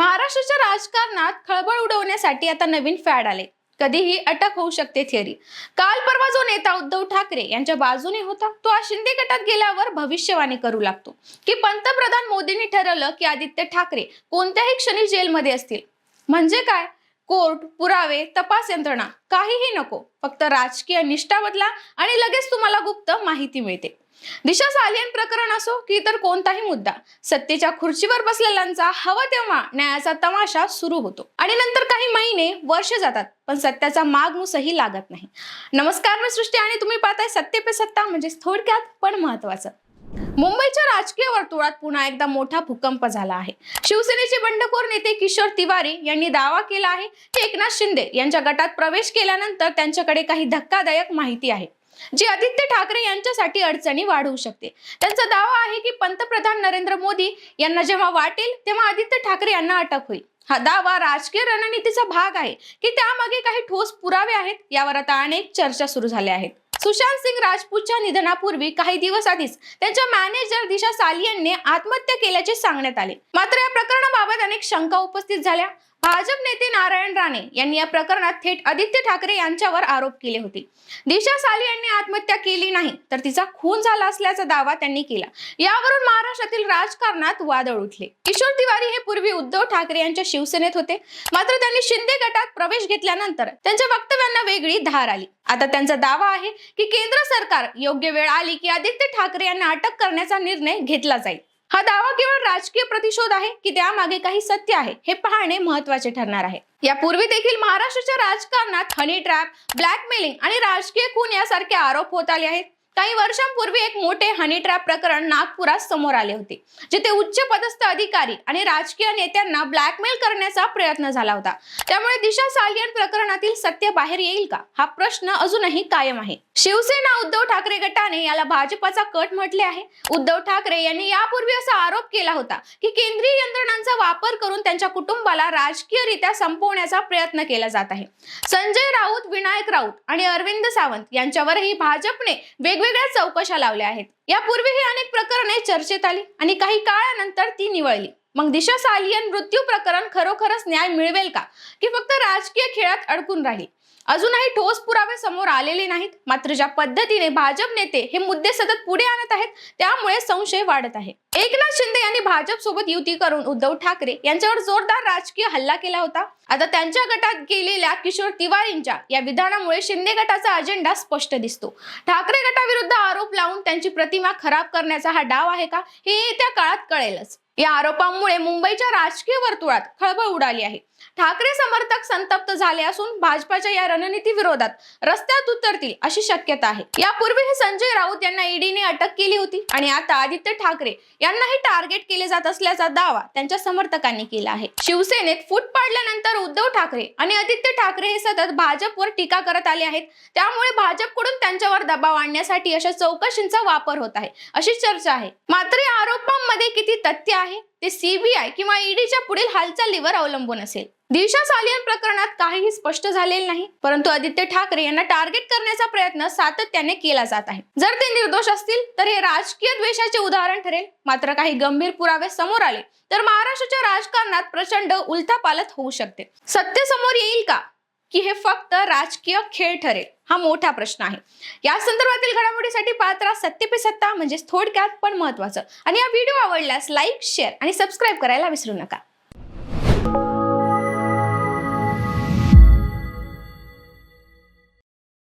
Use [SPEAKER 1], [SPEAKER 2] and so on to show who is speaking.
[SPEAKER 1] महाराष्ट्राच्या राजकारणात खळबळ उडवण्यासाठी आता नवीन फॅड आले. कधीही अटक होऊ शकते थिअरी काल परवा जो नेता उद्धव ठाकरे यांच्या बाजूने होता तो आज शिंदे गटात गेल्यावर भविष्यवाणी करू लागतो. की पंतप्रधान मोदींनी ठरवलं की आदित्य ठाकरे कोणत्याही क्षणी जेलमध्ये असतील. म्हणजे काय? कोर्ट पुरावे तपास यंत्रणा काहीही नको. फक्त राजकीय निष्ठा बदला आणि लगेच तुम्हाला गुप्त माहिती मिळते. दिशा सालियन प्रकरण असो की इतर कोणताही मुद्दा सत्तेच्या खुर्चीवर बसलेल्यांचा हवा तेव्हा न्यायाचा तमाशा सुरू होतो. आणि नंतर काही महिने वर्ष जातात पण सत्याचा मागमूसही लागत नाही. नमस्कार मी सृष्टी आणि तुम्ही पाहताय सत्ते पे सत्ता म्हणजे थोडक्यात पण महत्वाचं. मुंबईच्या राजकीय वर्तुळात पुन्हा एकदा मोठा भूकंप झाला आहे. शिवसेनेचे बंडखोर नेते किशोर तिवारी यांनी दावा केला आहे की एकनाथ शिंदे यांच्या गटात प्रवेश केल्यानंतर त्यांच्याकडे काही धक्कादायक माहिती आहे. जी आदित्य ठाकरे यांच्यासाठी अडचणी वाढवू शकते. त्यांचा दावा आहे की पंतप्रधान नरेंद्र मोदी यांना जेव्हा वाटेल तेव्हा आदित्य ठाकरे यांना अटक होईल. हा दावा राजकीय रणनीतीचा भाग आहे की त्यामागे काही ठोस पुरावे आहेत यावर आता अनेक चर्चा सुरू झाल्या आहेत. सुशांत सिंग राजपूतच्या निधनापूर्वी काही दिवस आधीच त्यांच्या मॅनेजर दिशा सालियनने आत्महत्या केल्याचे सांगण्यात आले. मात्र या प्रकरणाबाबत अनेक शंका उपस्थित झाल्या. भाजप नेते नारायण राणे यांनी या प्रकरणात थेट आदित्य ठाकरे यांच्यावर आरोप केले होते. दिशा साली यांनी आत्महत्या केली नाही तर तिचा खून झाला असल्याचा दावा त्यांनी केला. यावरून महाराष्ट्रातील राजकारणात वादळ उठले. किशोर तिवारी हे पूर्वी उद्धव ठाकरे यांच्या शिवसेनेत होते. मात्र त्यांनी शिंदे गटात प्रवेश घेतल्यानंतर त्यांच्या वक्तव्यांना वेगळी धार आली. आता त्यांचा दावा आहे की केंद्र सरकार योग्य वेळ आली की आदित्य ठाकरे यांना अटक करण्याचा निर्णय घेतला जाईल. हा दावा केवळ राजकीय प्रतिशोध आहे की त्यामागे काही सत्य आहे हे पाहणे महत्त्वाचे ठरणार आहे. यापूर्वी देखील महाराष्ट्राच्या राजकारणात हनी ट्रॅप ब्लॅकमेलिंग आणि राजकीय खून यासारखे आरोप होत आले आहेत. काही वर्षांपूर्वी एक मोठे हनी ट्रॅप प्रकरण नागपुरात समोर आले होते जिथे उच्च पदस्थ अधिकारी आणि राजकीय नेत्यांना ब्लॅकमेल करण्याचा प्रयत्न झाला होता. त्यामुळे दिशा सालियन प्रकरणातील सत्य बाहेर येईल का? हा प्रश्न अजूनही कायम आहे. शिवसेना उद्धव ठाकरे गटाने याला भाजपाचा कट म्हटले आहे. उद्धव ठाकरे यांनी यापूर्वी असा आरोप केला होता की केंद्रीय यंत्रणांचा वापर करून त्यांच्या कुटुंबाला राजकीयरित्या संपवण्याचा प्रयत्न केला जात आहे. संजय राऊत विनायक राऊत आणि अरविंद सावंत यांच्यावरही भाजपने वेग वेगवेगळ्या चौकशा लावल्या आहेत. यापूर्वीही अनेक प्रकरणे चर्चेत आली आणि काही काळानंतर ती निवळली. मग दिशा सालियन मृत्यू प्रकरण खरोखरच न्याय मिळवेल का? की फक्त राजकीय खेळात अडकून राहील? अजूनही ठोस पुरावे समोर आलेले नाहीत. मात्र ज्या पद्धतीने भाजप नेते हे मुद्दे सतत पुढे आणत आहेत त्यामुळे संशय वाढत आहे. एकनाथ शिंदे यांनी भाजप सोबत युती करून उद्धव ठाकरे यांच्यावर जोरदार राजकीय हल्ला केला होता. आता त्यांच्या गटात गेलेल्या किशोर तिवारींच्या या विधानामुळे शिंदे गटाचा अजेंडा स्पष्ट दिसतो. ठाकरे गटाविरुद्ध आरोप लावून त्यांची प्रतिमा खराब करण्याचा हा डाव आहे का? हे येत्या काळात कळेलच. या आरोपांमुळे मुंबईच्या राजकीय वर्तुळात खळबळ उडाली आहे. ठाकरे समर्थक संतप्त झाले असून भाजपाच्या या रणनीती विरोधात रस्त्यात उतरतील अशी शक्यता आहे. यापूर्वी संजय राऊत यांना ईडीने अटक केली होती आणि आता आदित्य ठाकरे यांनाही टार्गेट केले जात असल्याचा दावा त्यांच्या समर्थकांनी केला आहे. शिवसेनेत फूट पाडल्यानंतर उद्धव ठाकरे आणि आदित्य ठाकरे हे सतत भाजपवर टीका करत आले आहेत. त्यामुळे भाजपकडून त्यांच्यावर दबाव आणण्यासाठी अशा चौकशींचा वापर होत आहे अशी चर्चा आहे. मात्र या आरोपांमध्ये किती तथ्य आहे ते सीबीआय किंवा ईडीच्या पुढील हालचालीवर अवलंबून असेल. दिशा सालियन प्रकरणात काहीही स्पष्ट झालेले नाही परंतु आदित्य ठाकरे यांना टार्गेट करण्याचा प्रयत्न सातत्याने केला जात आहे. जर ते निर्दोष असतील तर हे राजकीय द्वेषाचे उदाहरण ठरेल. मात्र काही गंभीर पुरावे समोर आले तर महाराष्ट्राच्या राजकारणात प्रचंड उलथापालथ होऊ शकते. सत्य समोर येईल का? की हे फक्त राजकीय खेळ ठरेल हा मोठा प्रश्न आहे. या संदर्भातील घडामोडीसाठी पात्र सत्य पे सत्ता म्हणजेच थोडक्यात पण महत्वाचं आणि हा व्हिडिओ आवडल्यास लाईक शेअर आणि सबस्क्राईब करायला विसरू नका.